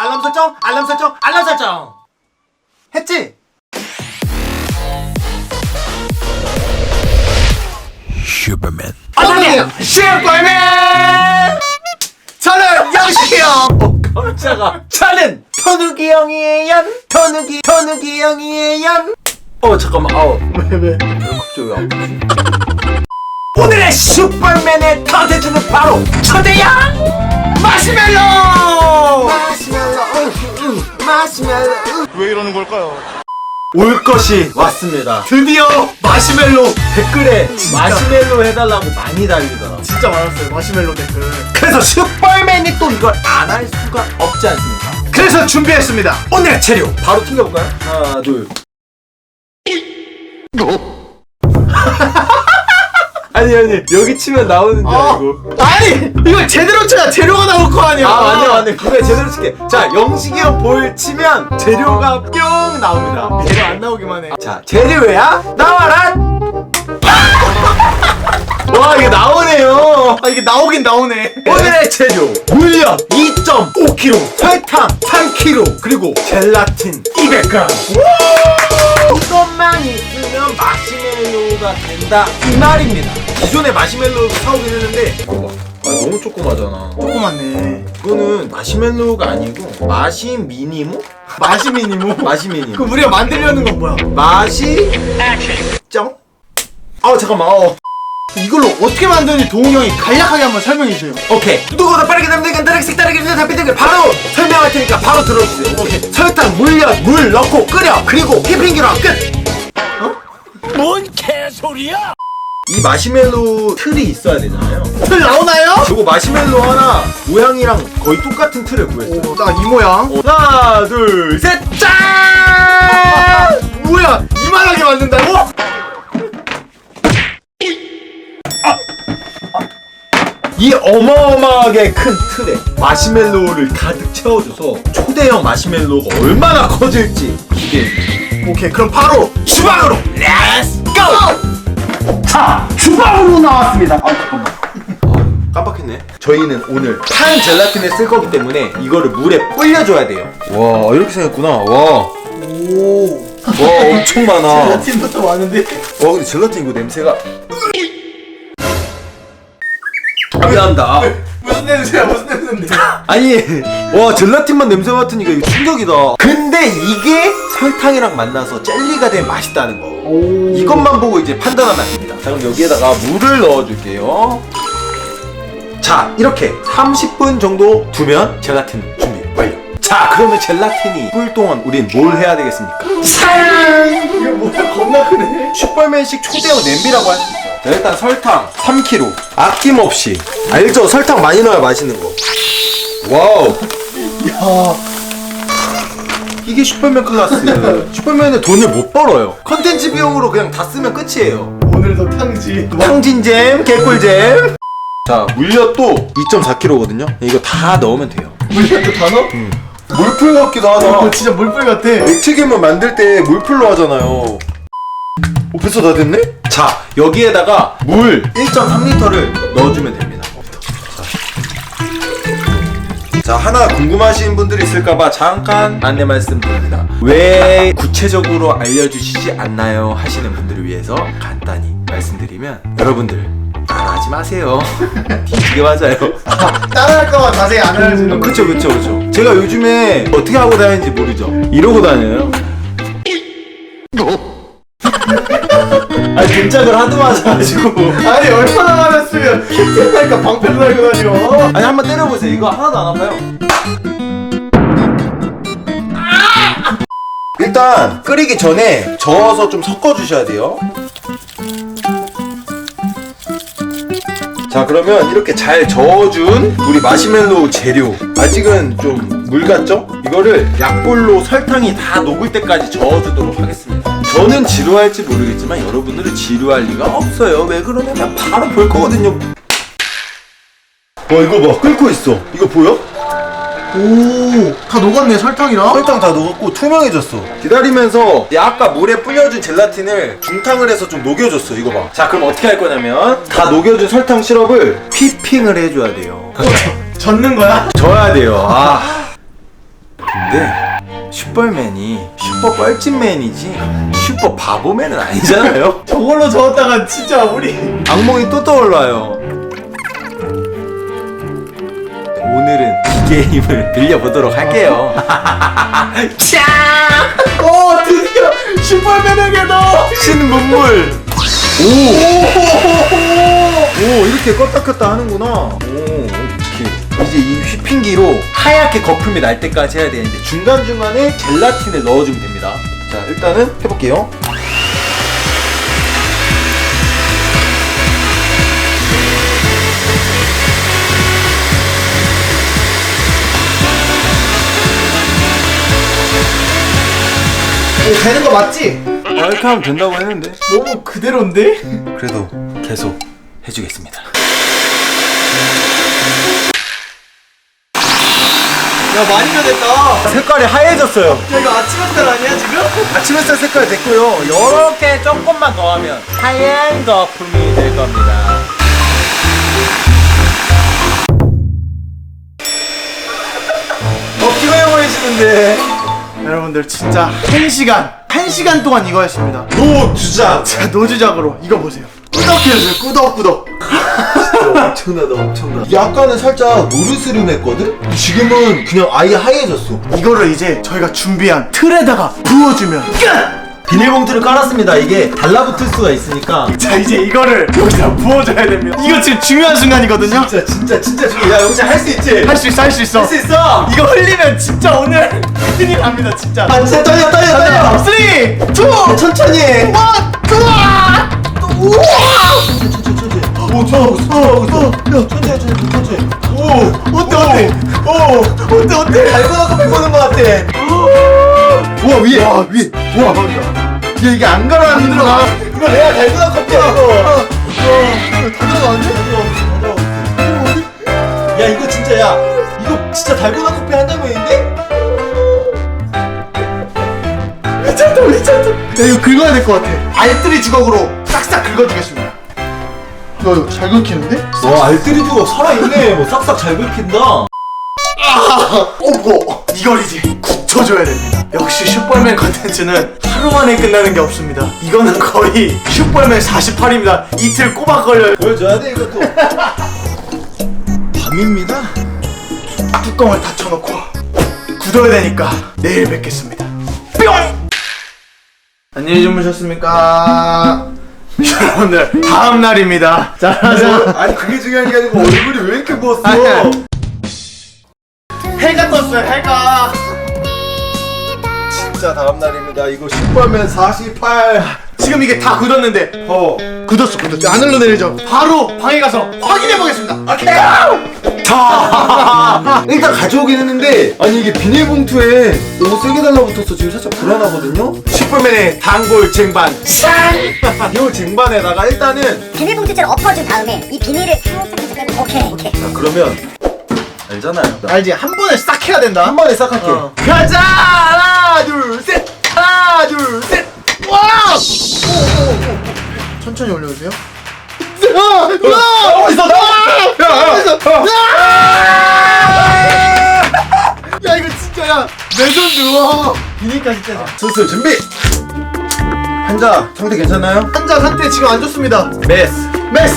알람 설정? 알람 설정? 알람 설정! 했지? 슈퍼맨. 안녕하세요 슈퍼맨! 저는 영식이 형 어, 깜짝아. 저는 터누기 형이에요. 터누기 터누기 형이에요. 어 잠깐만. 아우. 왜왜? 갑자기 아프지? 오늘의 슈퍼맨의 컨텐츠는 바로 초대형 마시멜로 마시멜로 응. 왜 이러는 걸까요? 올 것이 왔습니다. 드디어 마시멜로 댓글에 마시멜로 해달라고 많이 달리더라. 진짜 많았어요 마시멜로 댓글 그래서 슈퍼맨이 또 이걸 안 할 수가 없지 않습니까? 그래서 준비했습니다 오늘의 재료 바로 튕겨볼까요? 하나 둘. 아니 아니 여기 치면 나오는 줄 알고. 아니 이걸 제대로 쳐야 재료가 나올 거 아니야 아 맞네 맞네 그래 제대로 칠게. 자 영식이 형 볼 치면 재료가 뿅 나옵니다. 재료 안 나오기만 해 자 재료야 나와라. 와 이게 나오네요. 아 이게 나오긴 나오네 오늘의 재료 물엿 2.5kg 설탕 3kg 그리고 젤라틴 200g 이것만 있으면 마시멜로가 된다 이 말입니다 기존에 마시멜로 사오긴 했는데. 아 너무 조그마잖아. 조그맣네. 이거는 마시멜로가 아니고 마시 미니모? 마시 미니모? 마시 미니모. 그럼 우리가 만들려는 건 뭐야? 맛이 짱? 아 잠깐만 어. 이걸로 어떻게 만드는지 도훈 형이 간략하게 한번 설명해 주세요. 오케이. 누구보다 빠르게 담는 간단하게 색다르게 주는 답변들 바로 설명할 테니까 바로 들어주세요. 오케이. 설탕 물엿 물 넣고 끓여. 그리고 휘핑기로 끝. 뭔 개소리야 이 마시멜로 틀이 있어야 되잖아요 틀 나오나요? 그리고 마시멜로 하나 모양이랑 거의 똑같은 틀을 구했어요 오, 딱이 모양 하나 둘 셋 짠! 뭐야 이만하게 만든다고? 이 어마어마하게 큰 틀에 마시멜로를 가득 채워줘서 초대형 마시멜로가 얼마나 커질지 기대해 오케이 그럼 바로 주방으로 렛츠 고! 자 주방으로 나왔습니다 아 잠깐만 깜빡했네. 저희는 오늘 판 젤라틴을 쓸 거기 때문에 이거를 물에 불려줘야 돼요. 와 이렇게 생겼구나. 와. 오 와 엄청 많아. 젤라틴부터 많은데 와 근데 젤라틴 이거 냄새가. 미안합니다. 무슨 냄새야 무슨 냄새인데 아니 와 젤라틴만 냄새 맡으니까 이거 충격이다. 근데 이게 설탕이랑 만나서 젤리가 되면 맛있다는 거. 오 이것만 보고 이제 판단하면 안 됩니다. 자, 그럼 여기에다가 물을 넣어줄게요. 자, 이렇게 30분 정도 두면 젤라틴 준비 완료. 자, 그러면 젤라틴이 불 동안 우린 뭘 해야 되겠습니까? 이거 뭐야 겁나 크네 슈퍼맨식 초대형 냄비라고 할 수 있죠. 자, 일단 설탕 3kg. 아낌없이. 알죠? 설탕 많이 넣어야 맛있는 거. 와우. 야 이게 슈퍼맨 클래스. 슈퍼맨은 돈을 못 벌어요. 컨텐츠 비용으로 그냥 다 쓰면 끝이에요. 오늘도 탕지 탕진잼, 개꿀잼. 자, 물엿도 2.4kg거든요. 이거 다 넣으면 돼요. 물엿도 다 넣어? 물풀 같기도 하다. 어, 진짜 물불 같아 액체기만 만들 때 물풀로 하잖아요. 오, 벌써 다 됐네? 자, 여기에다가 물 1.3리터를 넣어주면 됩니다. 자. 자, 하나 궁금하신 분들이 있을까봐 잠깐 안내 말씀드립니다. 왜 구체적으로 알려주시지 않나요? 하시는 분들을 위해서 간단히 말씀드리면 여러분들 따라하지 마세요. 뒤지게 맞아요. 따라할까봐 자세히 안 알려주는 음, 그쵸 그쵸 그쵸 제가 요즘에 어떻게 하고 다니는지 모르죠 이러고 다녀요 등짝을 하도 맞아가지고. 아니 얼마나 많았으면 캡틴 하니까 방패도 달고 다녀. 아니 한번 때려보세요. 이거 하나도 안 아파요. 일단 끓이기 전에 저어서 좀 섞어주셔야 돼요. 자 그러면 이렇게 잘 저어준 우리 마시멜로우 재료. 아직은 좀 물 같죠? 이거를 약불로 설탕이 다 녹을 때까지 저어주도록 하겠습니다 저는 지루할지 모르겠지만 여러분들은 지루할 리가 없어요. 왜 그러냐면 바로 볼 거거든요. 와 이거 봐. 끓고 있어. 이거 보여? 오 다 녹았네 설탕이랑? 설탕 다 녹았고 투명해졌어. 기다리면서 이 아까 물에 불려준 젤라틴을 중탕을 해서 좀 녹여줬어. 이거 봐 자 그럼 어떻게 할 거냐면 다 녹여준 설탕 시럽을 휘핑을 해줘야 돼요. 젓는 거야? 져야 돼요. 아. 근데 슈퍼맨이 슈퍼 뻘짓맨이지 슈퍼 바보맨은 아니잖아요. 저걸로 저었다가 진짜 우리 악몽이 또 떠올라요. 오늘은 기계의 힘을 빌려보도록 할게요. 어 드디어 슈퍼맨에게도 신문물. 오. 오 이렇게 껐다 켰다 하는구나. 오 이. 이제 이 휘핑기로 하얗게 거품이 날 때까지 해야 되는데 중간 중간에 젤라틴을 넣어주면 됩니다. 자 일단은 해볼게요. 이거 되는 거 맞지? 아, 이렇게 하면 된다고 했는데. 너무 그대로인데? 그래도 계속 해주겠습니다. 야 많이 변했다 색깔이 하얘졌어요. 야 이거 아침 햇살 아니야 지금? 아침 햇살 색깔 됐고요. 이렇게 조금만 더 하면 하얀 거품이 될 겁니다. 어, 피곤해 보이시는데. 여러분들 진짜 1시간 1시간 동안 이거 했습니다 노 주자. 자 노주작으로 이거 보세요 꾸덕해주세요 꾸덕꾸덕 엄청나다, 엄청나. 약간은 살짝 노르스름했거든? 지금은 그냥 아예 하얘졌어. 이거를 이제 저희가 준비한 틀에다가 부어주면 끝! 비닐봉투를 깔았습니다. 이게 달라붙을 수가 있으니까. 자 이제 이거를 여기다 부어줘야 됩니다 이거 지금 중요한 순간이거든요 진짜, 진짜, 진짜 중요해. 야, 영재 할수 있지? 할 수 있어 할 수 있어 할 수 있어! 이거 흘리면 진짜 오늘 큰일 납니다 진짜 아, 진짜 떨려, 떨려, 떨려! 3, 2, 1, 천천히 해! 우와! 오, 있어, 좋아하고 있어. 야, 천천히, 천천히, 천천히. 오, 어때 어때? 오 어때 어때? 달고나 커피 보는 것 같아. 우와, 위에, 와, 위에. 우와, 야, 이게 안 가라앉는구나. 이거 내가 달고나 커피야, 이거. 다 들어가는데? 야, 이거 진짜, 야. 이거 진짜 달고나 커피 한 장면인데? 미쳤다 미쳤다 야 이거 긁어야 될 것 같아 알뜰이 주걱으로 싹싹 긁어주겠습니다 야 이거 잘 긁히는데? 와, 알뜰이 주걱 살아있네. 뭐, 싹싹 잘 긁힌다. 오고 이걸 이제 굳혀줘야 됩니다 역시 슈퍼맨 컨텐츠는 하루 만에 끝나는 게 없습니다 이거는 거의 슈퍼맨 48입니다 이틀 꼬박 걸려요 보여줘야 돼, 이것도. 밤입니다. 뚜껑을 닫혀놓고 굳어야 되니까 내일 뵙겠습니다 뿅! 안녕히 주무셨습니까? 여러분들 다음 날입니다 자자 아니, 그게 중요한 게 아니고, 얼굴이 왜 이렇게 부었어? 아니야. 해가 떴어요 해가 진짜 다음 날입니다. 이거 슈퍼맨 48. 지금 이게 다 굳었는데 어. 굳었어 굳었어 안 흘러내리죠 바로 방에 가서 확인해 보겠습니다 오케이 자 일단 가져오긴 했는데 아니 이게 비닐봉투에 너무 세게 달라붙어서 지금 살짝 불안하거든요 슈퍼맨의 단골 쟁반 짠! 이 쟁반에다가 일단은 비닐봉투처럼 엎어준 다음에 이 비닐을 살짝 해서 오케이 오케이 자 그러면 알잖아요 알지 한 번에 싹 해야 된다 한 번에 싹 할게 어. 가자 하나 둘셋 하나 둘셋 와! 오, 오, 오. 천천히 올려주세요 아! 아! 어디서 나와! 야 이거 진짜 야내손 누워 비닐까지 떼자. 수술 준비. 환자 상태 괜찮나요? 환자 상태 지금 안 좋습니다. 메스. 메스.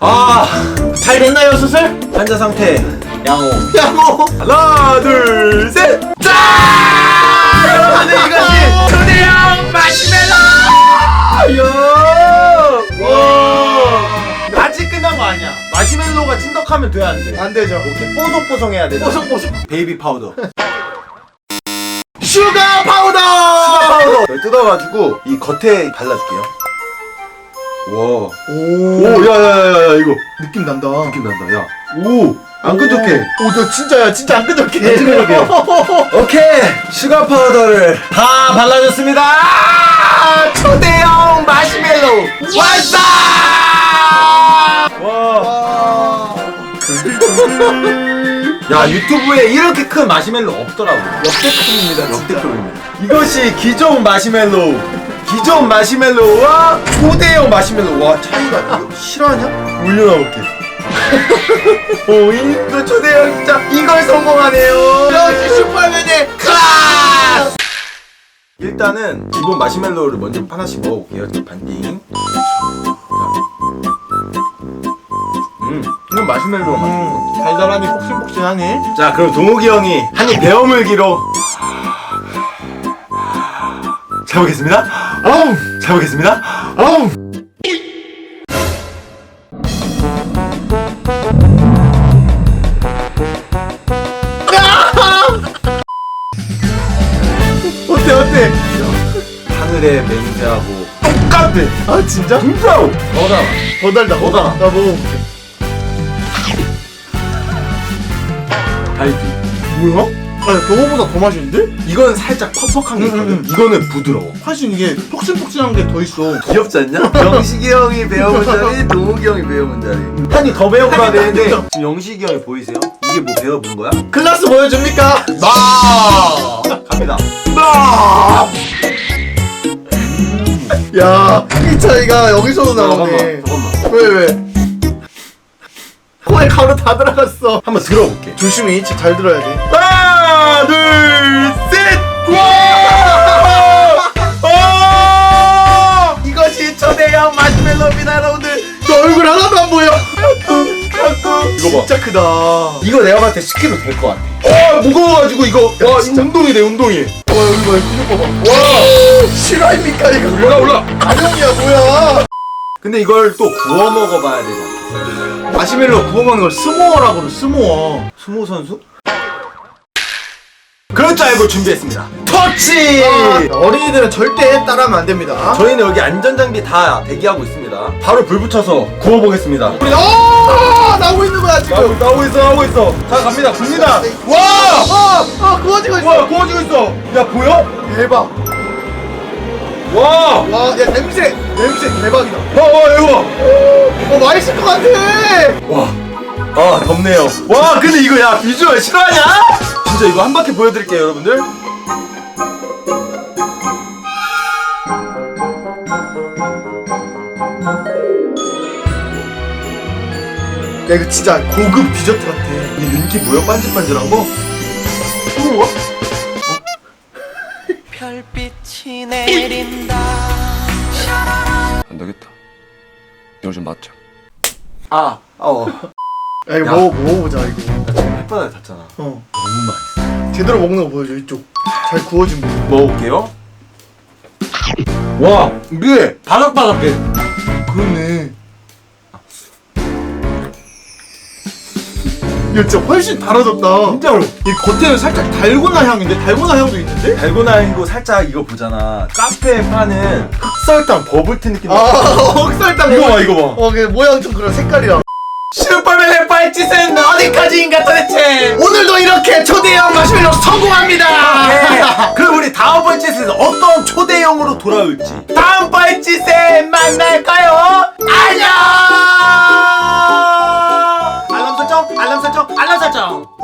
아 잘 됐나요 수술? 환자 상태 양호 야뭐 하나 둘셋. 짠! 여러분들 이것이 초대형 마시멜로! 와. 아직 끝난 거 아니야. 마시멜로가 찐덕하면 돼야 안돼? 안 되죠. 이렇게 뽀송뽀송해야 돼 뽀송뽀송. 베이비 파우더. 슈가 파우더! 파우더. 이걸 뜯어가지고 이 겉에 발라줄게요. 와. 오, 오, 야, 야, 야, 야, 이거. 느낌 난다. 느낌 난다, 야. 오, 안 끈적해. 오, 저 진짜야, 진짜 안 끈적해. 안 끈적해. 오케이, 슈가 파우더를 다 발라줬습니다. 초대형 마시멜로 완성! 와, 와. 야 유튜브에 이렇게 큰 마시멜로 없더라고. 역대급입니다. 역대급입니다. 이것이 기존 마시멜로. 기존 마시멜로와 초대형 마시멜로. 와 차이가 이거 실화냐? 올려놔볼게. 오잉 또 초대형 진짜 이걸 성공하네요. 역시 슈퍼맨의 클라스. 일단은 기본 마시멜로우를 먼저 하나씩 먹어볼게요. 저 반띵. 음, 이건 마시멜로우 맛. 음, 달달하니 폭신폭신하니. 자, 그럼 동욱이 형이 한입 베어물기로 잘 먹겠습니다. 어우, 잘 먹겠습니다. 어우. 맹세하고 똑같아. 아 진짜? 진짜로. 너다. 더 달다. 더 달아. 나 먹어볼게. 달지. 뭐야? 아 저거보다 더 맛있는데? 이건 살짝 퍽퍽한 게 음, 있거든. 음, 음. 이거는 부드러워. 훨씬 이게 폭신폭신한 게 더 있어. 귀엽지 않냐? 영식이 형이 배워본 자리, 동욱이 형이 배워본 자리. 한이 더더 되는데. 지금 영식이 형이 보이세요? 이게 뭐 배워본 거야? 클라스 보여줍니까? 나. 갑니다. 나. 야, 이 차이가 여기서도 나오네. 잠깐만, 잠깐만. 왜 왜? 코에 가루 다 들어갔어. 한번 들어볼게. 조심히 집잘 들어야 돼. 하나, 둘, 셋! 와! 어! 이것이 초대형 마시멜로입니다, 여러분들. 너 얼굴 하나도 안 보여. 이거 봐. 진짜 크다. 이거 내가 봤을 때 10kg 될 것 같아. 와, 무거워가지고 이거. 와, 진짜. 운동이 돼, 운동이. 와 여기 뭐야? 이거 봐봐. 와, 실화입니까 이거? 올라, 올라. 가령이야 뭐야? 근데 이걸 또 구워 먹어봐야 되잖아. 마시멜로 구워 먹는 걸 스모어라고 그래. 스모어. 수모 선수? 그럴 줄 알고 준비했습니다. 터치! 아, 어린이들은 절대 따라하면 안 됩니다. 저희는 여기 안전장비 다 대기하고 있습니다. 바로 불 붙여서 구워보겠습니다. 우리 어 나오고 있는 거야 지금. 나오고, 있어, 나오고 있어. 자, 갑니다. 굽니다. 와! 어, 어 구워지고 있어. 와, 구워지고 있어. 야, 보여? 대박. 와! 와, 야 냄새, 냄새 대박이다. 와, 와, 이거 어 맛있을 것 같아. 봐. 와. 아, 덥네요. 와, 근데 이거 야, 비주얼 실화냐? 진짜 이거 한 바퀴 보여드릴게요, 여러분들. 야 이거 진짜 고급 디저트 같아. 이 윤기 보여? 반질반질한 거? 우와. 별빛이 내린다. 안 되겠다. 좀 맞자. 아, 어. 야 이거 야. 먹어 먹어보자 이거. 햇바닥에 닿잖아. 어. 너무 맛있어. 제대로 먹는 거 보여줘 이쪽. 잘 구워진 거. 먹어볼게요. 와, 이게 바삭바삭해. 그렇네. 야 진짜 훨씬 달아졌다. 진짜로. 이 겉에는 살짝 달고나 향인데 달고나 향도 있는데? 달고나이고 살짝 이거 보잖아. 카페에 파는 흑설탕 버블티 느낌. 아 흑설탕. 이거 봐, 이거 봐. 어, 그 모양 좀 그런 색깔이랑. 슈퍼맨의 발짓은 어디까지인가 도대체? 오늘도 이렇게 초대형 마시멜로 성공합니다. 네. 그럼 우리 다음 발짓은 어떤 초대형으로 돌아올지 다음 발짓에 만날까요? 안녕! 알람 설정, 알람 설정, 알람 설정.